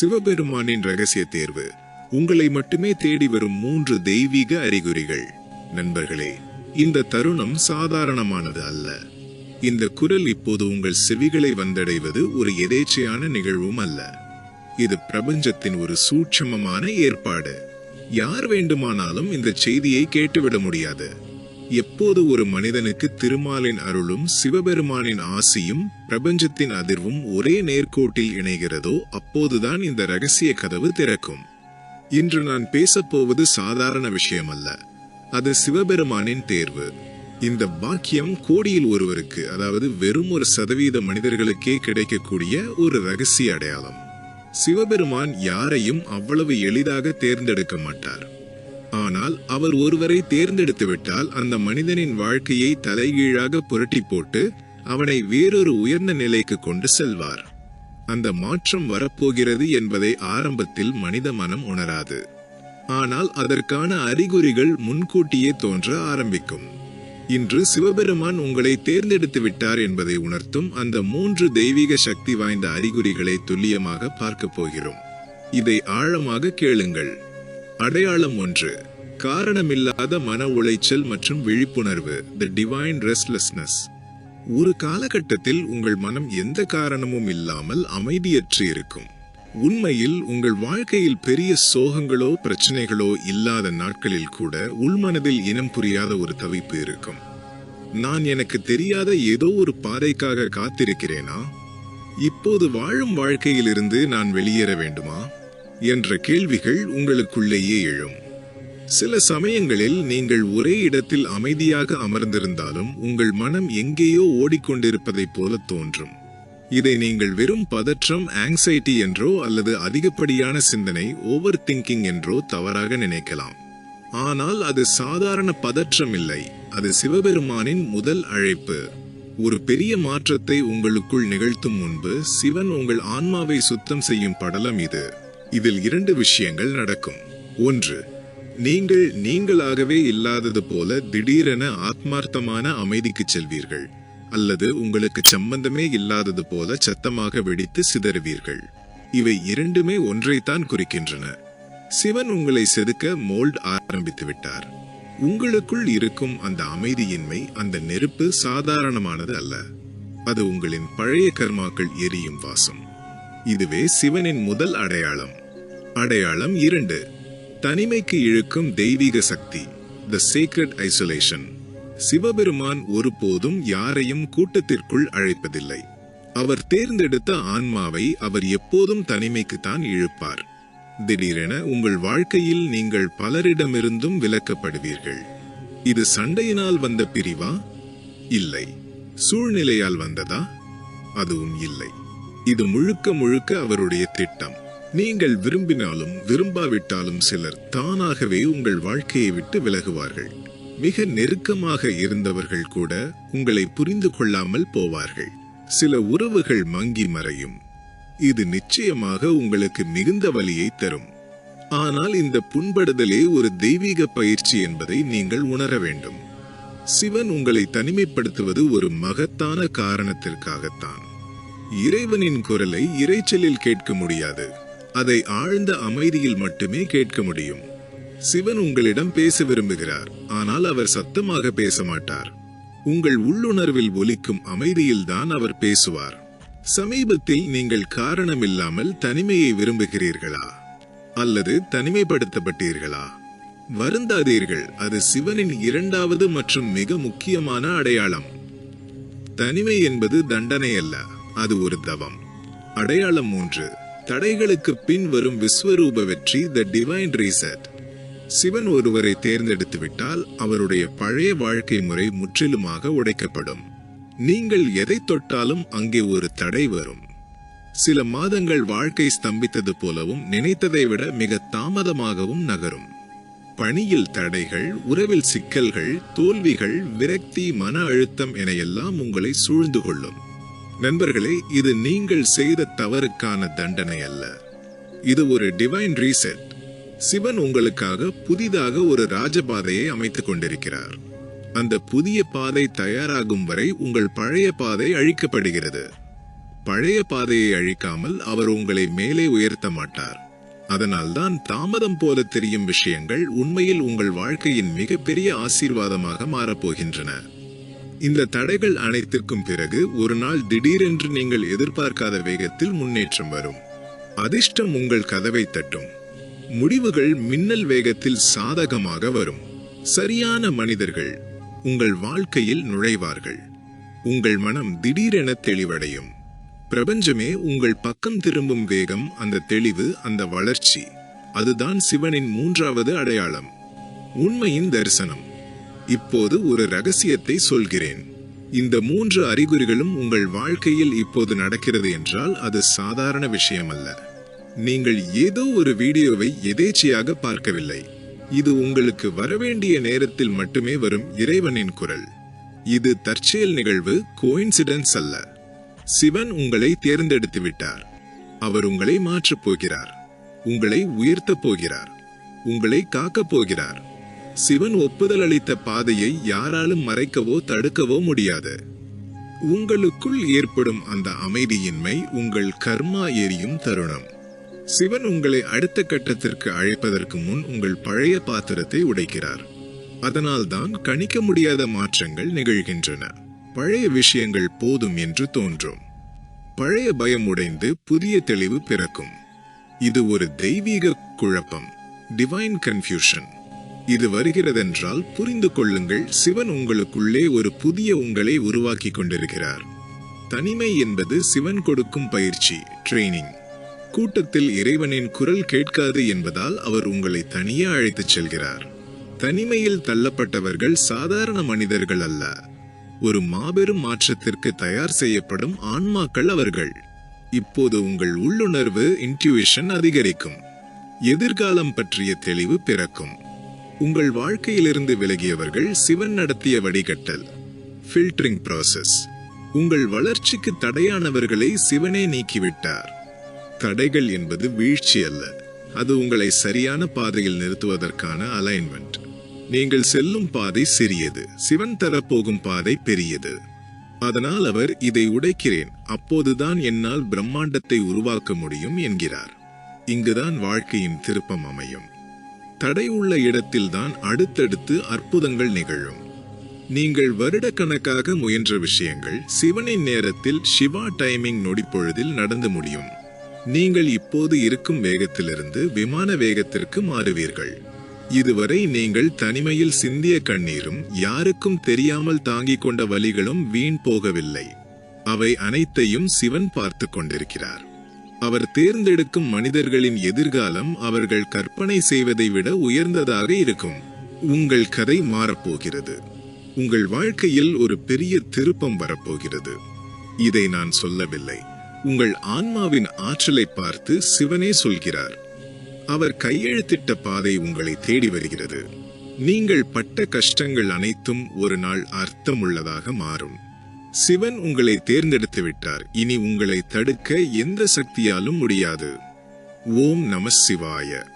சிவபெருமானின் ரகசிய தேர்வு. உங்களை மட்டுமே தேடி வரும் மூன்று தெய்வீக அறிகுறிகள். நண்பர்களே இந்த தருணம் சாதாரணமானது அல்ல. இந்த குரல் இப்போது உங்கள் செவிகளை வந்தடைவது ஒரு எதேச்சையான நிகழ்வும் அல்ல. இது பிரபஞ்சத்தின் ஒரு சூட்சமமான ஏற்பாடு. யார் வேண்டுமானாலும் இந்த செய்தியை கேட்டுவிட முடியாது. எப்போது ஒரு மனிதனுக்கு திருமாலின் அருளும் சிவபெருமானின் ஆசியும் பிரபஞ்சத்தின் அதிர்வும் ஒரே நேர்கோட்டில் இணைகிறதோ அப்போதுதான் இந்த ரகசிய கதவு திறக்கும். இன்று நான் பேசப் போவது சாதாரண விஷயம் அல்ல அது சிவபெருமானின் தேர்வு. இந்த பாக்கியம் கோடியில் ஒருவருக்கு அதாவது வெறும் ஒரு சதவீத மனிதர்களுக்கே கிடைக்கக்கூடிய ஒரு ரகசிய அடையாளம். சிவபெருமான் யாரையும் அவ்வளவு எளிதாக தேர்ந்தெடுக்க மாட்டார். அவர் ஒருவரை தேர்ந்தெடுத்துவிட்டால் அந்த மனிதனின் வாழ்க்கையை தலைகீழாக புரட்டி போட்டு அவனை வேறொரு உயர்ந்த நிலைக்கு கொண்டு செல்வார். அந்த மாற்றம் வரப்போகிறது என்பதை ஆரம்பத்தில் மனித மனம் உணராது. ஆனால் அதற்கான அறிகுறிகள் முன்கூட்டியே தோன்ற ஆரம்பிக்கும். இன்று சிவபெருமான் உங்களை தேர்ந்தெடுத்து விட்டார் என்பதை உணர்த்தும் அந்த மூன்று தெய்வீக சக்தி வாய்ந்த அறிகுறிகளை துல்லியமாக பார்க்கப் போகிறோம். இதை ஆழமாக கேளுங்கள். அடையாளம் ஒன்று. காரணமில்லாத மன உளைச்சல் மற்றும் விழிப்புணர்வு த டிவைன் ரெஸ்ட்லெஸ்னஸ் ஒரு காலகட்டத்தில் உங்கள் மனம் எந்த காரணமும் இல்லாமல் அமைதியற்று இருக்கும். உண்மையில் உங்கள் வாழ்க்கையில் பெரிய சோகங்களோ பிரச்சனைகளோ இல்லாத நாட்களில் கூட உள்மனதில் இனம் புரியாத ஒரு தவிப்பு இருக்கும். நான் எனக்கு தெரியாத ஏதோ ஒரு பாதைக்காக காத்திருக்கிறேனா? இப்போது வாழும் வாழ்க்கையிலிருந்து நான் வெளியேற வேண்டுமா? என்ற கேள்விகள் உங்களுக்குள்ளேயே எழும். சில சமயங்களில் நீங்கள் ஒரே இடத்தில் அமைதியாக அமர்ந்திருந்தாலும் உங்கள் மனம் எங்கேயோ ஓடிக்கொண்டிருப்பதைப் போல தோன்றும். இதை நீங்கள் வெறும் பதற்றம் ஆங்ஸைட்டி என்றோ அல்லது அதிகப்படியான சிந்தனை ஓவர் திங்கிங் என்றோ தவறாக நினைக்கலாம். ஆனால் அது சாதாரண பதற்றம் இல்லை. அது சிவபெருமானின் முதல் அழைப்பு. ஒரு பெரிய மாற்றத்தை உங்களுக்குள் நிகழ்த்தும் முன்பு சிவன் உங்கள் ஆன்மாவை சுத்தம் செய்யும் படலம் இது. இதில் இரண்டு விஷயங்கள் நடக்கும். ஒன்று நீங்கள் நீங்களாகவே இல்லாதது போல திடீரென ஆத்மார்த்தமான அமைதிக்கு செல்வீர்கள் அல்லது உங்களுக்கு சம்பந்தமே இல்லாதது போல சத்தமாக வெடித்து சிதறுவீர்கள். இவை இரண்டுமே ஒன்றைத்தான் குறிக்கின்றன. சிவன் உங்களை செதுக்க மோல்ட் ஆரம்பித்து விட்டார். உங்களுக்குள் இருக்கும் அந்த அமைதியின்மை அந்த நெருப்பு சாதாரணமானது அல்ல. அது உங்களின் பழைய கர்மாக்கள் எரியும் வாசம். இதுவே சிவனின் முதல் அடையாளம். அடையாளம் இரண்டு. தனிமைக்கு இழுக்கும் தெய்வீக சக்தி த சீக்ரெட் ஐசோலேஷன் சிவபெருமான் ஒருபோதும் யாரையும் கூட்டத்திற்குள் அழைப்பதில்லை. அவர் தேர்ந்தெடுத்த ஆன்மாவை அவர் எப்போதும் தனிமைக்குத்தான் இழுப்பார். திடீரென உங்கள் வாழ்க்கையில் நீங்கள் பலரிடமிருந்தும் விலக்கப்படுவீர்கள். இது சண்டையினால் வந்த பிரிவா? இல்லை. சூழ்நிலையால் வந்ததா? அதுவும் இல்லை. இது முழுக்க முழுக்க அவருடைய திட்டம். நீங்கள் விரும்பினாலும் விரும்பாவிட்டாலும் சிலர் தானாகவே உங்கள் வாழ்க்கையை விட்டு விலகுவார்கள். மிக நெருக்கமாக இருந்தவர்கள் கூட உங்களை புரிந்து கொள்ளாமல் போவார்கள். சில உறவுகள் மங்கி மறையும். இது நிச்சயமாக உங்களுக்கு மிகுந்த வலியை தரும். ஆனால் இந்த புண்படுதலே ஒரு தெய்வீக பயிற்சி என்பதை நீங்கள் உணர வேண்டும். சிவன் உங்களை தனிமைப்படுத்துவது ஒரு மகத்தான காரணத்திற்காகத்தான். இறைவனின் குரலை இரைச்சலில் கேட்க முடியாது. அதை ஆழ்ந்த அமைதியில் மட்டுமே கேட்க முடியும். சிவன் உங்களிடம் பேச விரும்புகிறார் ஆனால் அவர் சத்தமாக பேச மாட்டார். உங்கள் உள்ளுணர்வில் ஒலிக்கும் அமைதியில்தான் அவர் பேசுவார். சமீபத்தில் நீங்கள் காரணமில்லாமல் தனிமையை விரும்புகிறீர்களா? அல்லது தனிமைப்படுத்தப்பட்டீர்களா? வருந்தாதீர்கள் அது சிவனின் இரண்டாவது மற்றும் மிக முக்கியமான அடையாளம். தனிமை என்பது தண்டனை அல்ல அது ஒரு தவம். அடையாளம் மூன்று. தடைகளுக்கு பின் வரும் விஸ்வரூப வெற்றி த டிவைன் ரீசட் சிவன் ஒருவரை தேர்ந்தெடுத்து விட்டால் அவருடைய பழைய வாழ்க்கை முறை முற்றிலுமாக உடைக்கப்படும். நீங்கள் எதை தொட்டாலும் அங்கே ஒரு தடை வரும். சில மாதங்கள் வாழ்க்கை ஸ்தம்பித்தது போலவும் நினைத்ததை விட மிக தாமதமாகவும் நகரும். பணியில் தடைகள் உறவில் சிக்கல்கள் தோல்விகள் விரக்தி மன அழுத்தம் என எல்லாம் உங்களை சூழ்ந்து கொள்ளும். நண்பர்களே இது நீங்கள் செய்த தவறுக்கான தண்டனை அல்ல. இது ஒரு டிவைன் ரீசெட் சிவன் உங்களுக்காக புதிதாக ஒரு ராஜபாதையை அமைத்துக் கொண்டிருக்கிறார். அந்த புதிய பாதை தயாராகும் வரை உங்கள் பழைய பாதை அழிக்கப்படுகிறது. பழைய பாதையை அழிக்காமல் அவர் உங்களை மேலே உயர்த்த மாட்டார். அதனால்தான் தாமதம் போல தெரியும் விஷயங்கள் உண்மையில் உங்கள் வாழ்க்கையின் மிகப்பெரிய ஆசீர்வாதமாக மாறப்போகின்றன இந்த தடைகள் அனைத்திற்கும் பிறகு ஒரு நாள் திடீரென்று நீங்கள் எதிர்பார்க்காத வேகத்தில் முன்னேற்றம் வரும். அதிர்ஷ்டம் உங்கள் கதவை தட்டும். முடிவுகள் மின்னல் வேகத்தில் சாதகமாக வரும். சரியான மனிதர்கள் உங்கள் வாழ்க்கையில் நுழைவார்கள். உங்கள் மனம் திடீரென தெளிவடையும். பிரபஞ்சமே உங்கள் பக்கம் திரும்பும் வேகம் அந்த தெளிவு அந்த வளர்ச்சி. அதுதான் சிவனின் மூன்றாவது அடையாளம். உண்மையின் தரிசனம். இப்போது ஒரு ரகசியத்தை சொல்கிறேன். இந்த மூன்று அறிகுறிகளும் உங்கள் வாழ்க்கையில் இப்போது நடக்கிறது என்றால் அது சாதாரண விஷயம் அல்ல நீங்கள் ஏதோ ஒரு வீடியோவை எதேச்சையாக பார்க்கவில்லை. இது உங்களுக்கு வரவேண்டிய நேரத்தில் மட்டுமே வரும் இறைவனின் குரல். இது தற்செயல் நிகழ்வு கோயின்சிடன்ஸ் அல்ல. சிவன் உங்களை தேர்ந்தெடுத்து விட்டார். அவர் உங்களை மாற்றப் போகிறார். உங்களை உயர்த்தப் போகிறார். உங்களை காக்கப் போகிறார். சிவன் ஒப்புதல் அளித்த பாதையை யாராலும் மறைக்கவோ தடுக்கவோ முடியாது. உங்களுக்குள் ஏற்படும் அந்த அமைதியின்மை உங்கள் கர்மா எரியும் தருணம். சிவன் உங்களை அடுத்த கட்டத்திற்கு அழைப்பதற்கு முன் உங்கள் பழைய பாத்திரத்தை உடைக்கிறார். அதனால்தான் கணிக்க முடியாத மாற்றங்கள் நிகழ்கின்றன. பழைய விஷயங்கள் போதும் என்று தோன்றும். பழைய பயம் உடைந்து புதிய தெளிவு பிறக்கும். இது ஒரு தெய்வீக குழப்பம். டிவைன் கன்ஃபியூஷன் இது வருகிறதென்றால் புரிந்து கொள்ளுங்கள் சிவன் உங்களுக்குள்ளே ஒரு புதிய உங்களை உருவாக்கி கொண்டிருக்கிறார். தனிமை என்பது சிவன் கொடுக்கும் பயிற்சி ட்ரெய்னிங் கூட்டத்தில் இறைவனின் குரல் கேட்காது என்பதால் அவர் உங்களை தனியே அழைத்துச் செல்கிறார். தனிமையில் தள்ளப்பட்டவர்கள் சாதாரண மனிதர்கள் அல்ல. ஒரு மாபெரும் மாற்றத்திற்கு தயார் செய்யப்படும் ஆன்மாக்கள் அவர்கள். இப்போது உங்கள் உள்ளுணர்வு இன்ட்யூஷன் அதிகரிக்கும். எதிர்காலம் பற்றிய தெளிவு பிறக்கும். உங்கள் வாழ்க்கையிலிருந்து விலகியவர்கள் சிவன் நடத்திய வடிகட்டல் ஃபில்டரிங் ப்ராசஸ் உங்கள் வளர்ச்சிக்கு தடையானவர்களை சிவனே நீக்கிவிட்டார். தடைகள் என்பது வீழ்ச்சி அல்ல. அது உங்களை சரியான பாதையில் நிறுத்துவதற்கான அலைன்மெண்ட் நீங்கள் செல்லும் பாதை சிறியது. சிவன் தரப்போகும் பாதை பெரியது. அதனால் அவர் இதை உடைக்கிறேன். அப்போதுதான் என்னால் பிரம்மாண்டத்தை உருவாக்க முடியும் என்கிறார். இங்குதான் வாழ்க்கையின் திருப்பம் அமையும். தடை உள்ள இடத்தில்தான் அடுத்தடுத்து அற்புதங்கள் நிகழும். நீங்கள் வருடக்கணக்காக முயன்ற விஷயங்கள் சிவனின் நேரத்தில் சிவா டைமிங் நொடிப்பொழுதில் நடந்து முடியும். நீங்கள் இப்போது இருக்கும் வேகத்திலிருந்து விமான வேகத்திற்கு மாறுவீர்கள். இதுவரை நீங்கள் தனிமையில் சிந்திய கண்ணீரும் யாருக்கும் தெரியாமல் தாங்கிக் கொண்ட வழிகளும் வீண் போகவில்லை. அவை அனைத்தையும் சிவன் பார்த்து கொண்டிருக்கிறார். அவர் தேர்ந்தெடுக்கும் மனிதர்களின் எதிர்காலம் அவர்கள் கற்பனை செய்வதை விட உயர்ந்ததாக இருக்கும். உங்கள் கதை மாறப்போகிறது. உங்கள் வாழ்க்கையில் ஒரு பெரிய திருப்பம் வரப்போகிறது. இதை நான் சொல்லவில்லை. உங்கள் ஆன்மாவின் ஆற்றலை பார்த்து சிவனே சொல்கிறார். அவர் கையெழுத்திட்ட பாதை உங்களை தேடி வருகிறது. நீங்கள் பட்ட கஷ்டங்கள் அனைத்தும் ஒரு நாள் அர்த்தமுள்ளதாக மாறும். சிவன் உங்களை தேர்ந்தெடுத்து விட்டார் இனி உங்களை தடுக்க எந்த சக்தியாலும் முடியாது. ஓம் நம சிவாய.